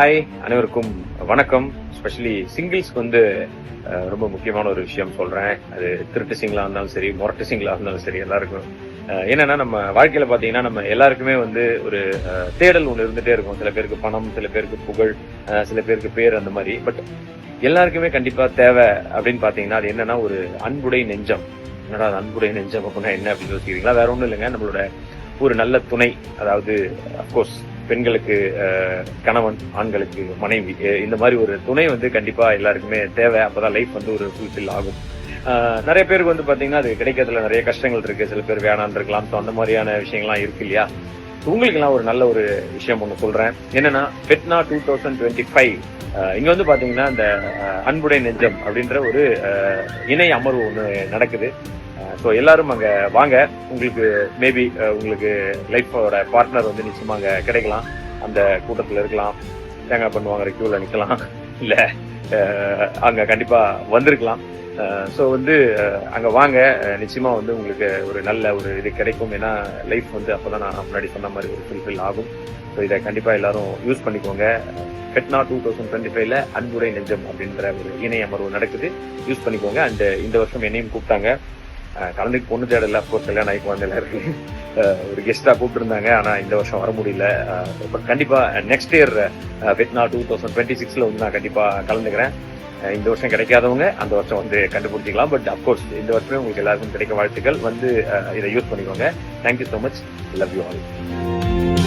Hi அனைவருக்கும் வணக்கம். Specially சிங்கிள்ஸ்க்கு வந்து ரொம்ப முக்கியமான ஒரு விஷயம் சொல்றேன். அது திருட்டு சிங்கிளா இருந்தாலும் சரி மொரட்டு சிங்கிளா இருந்தாலும் சரி எல்லாருக்கும். என்னன்னா நம்ம வாழ்க்கையில பாத்தீங்கன்னா நம்ம எல்லாருக்குமே வந்து ஒரு தேடல் ஒன்று இருந்துட்டே இருக்கும். சில பேருக்கு பணம் சில பேருக்கு புகழ் சில பேருக்கு பேர் அந்த மாதிரி. பட் எல்லாருக்குமே கண்டிப்பா தேவை அப்படின்னு பாத்தீங்கன்னா அது என்னன்னா ஒரு அன்புடை நெஞ்சம். என்னடா அது அன்புடைய நெஞ்சம் அப்படின்னா என்ன அப்படின்னு யோசிக்கிறீங்களா? வேற ஒண்ணும் இல்லைங்க. நம்மளோட ஒரு நல்ல துணை அதாவது அப்கோர்ஸ் பெண்களுக்கு கணவன் ஆண்களுக்கு மனைவி இந்த மாதிரி ஒரு துணை வந்து கண்டிப்பா எல்லாருக்குமே தேவை. அப்பதான் லைஃப் வந்து ஒரு ஃபுல்ஃபில் ஆகும். நிறைய பேருக்கு வந்து பாத்தீங்கன்னா அது கிடைக்கிறதுல நிறைய கஷ்டங்கள் இருக்கு. சில பேர் வேணான்னு இருக்கலாம். ஸோ அந்த மாதிரியான விஷயங்கள்லாம் இருக்கு இல்லையா? உங்களுக்கெல்லாம் ஒரு நல்ல ஒரு விஷயம் ஒன்று சொல்றேன். என்னன்னா FeTNA two thousand twenty five இங்க வந்து பாத்தீங்கன்னா இந்த அன்புடை நெஞ்சம் அப்படின்ற ஒரு இணை அமர்வு ஒன்று நடக்குது. ஸோ எல்லாரும் அங்க வாங்க. உங்களுக்கு மேபி உங்களுக்கு லைஃபோட பார்ட்னர் வந்து நிச்சயமா அங்க கிடைக்கலாம். அந்த கூட்டத்தில் இருக்கலாம். தேங்காய் பண்ணுவாங்க கியூல இல்லை அங்கே கண்டிப்பாக அங்க கண்டிப்பா வந்திருக்கலாம். ஸோ வந்து அங்கே வாங்க. நிச்சயமாக வந்து உங்களுக்கு ஒரு நல்ல ஒரு இது கிடைக்கும். ஏன்னா லைஃப் வந்து அப்பதான் நான் முன்னாடி சொன்ன மாதிரி ஒரு ஃபுல்ஃபில் ஆகும். ஸோ இதை கண்டிப்பாக எல்லாரும் யூஸ் பண்ணிக்கோங்க. கெட்னா டூ தௌசண்ட் டுவெண்ட்டி ஃபைவ்ல அன்புரை நெஞ்சம் அப்படின்ற ஒரு இணை அமர்வு நடக்குது. யூஸ் பண்ணிக்கோங்க. அண்ட் இந்த வருஷம் என்னையும் கூப்பிட்டாங்க. கலந்துக்கு பொண்ணு தேடல. அப்கோர்ஸ் கல்யாணம் ஆகி குழந்தையில இருக்கு. ஒரு கெஸ்டா கூப்பிட்டுருந்தாங்க. ஆனா இந்த வருஷம் வர முடியல. பட் கண்டிப்பா next year FeTNA two thousand twenty சிக்ஸ்ல வந்து நான் கண்டிப்பா கலந்துக்கிறேன். இந்த வருஷம் கிடைக்காதவங்க அந்த வருஷம் வந்து கண்டுபிடிச்சிக்கலாம். பட் அப்கோர்ஸ் இந்த வருஷமே உங்களுக்கு எல்லாருக்கும் கிடைக்க வாழ்த்துக்கள். வந்து இதை யூஸ் பண்ணிக்கோங்க. Thank you so much love you all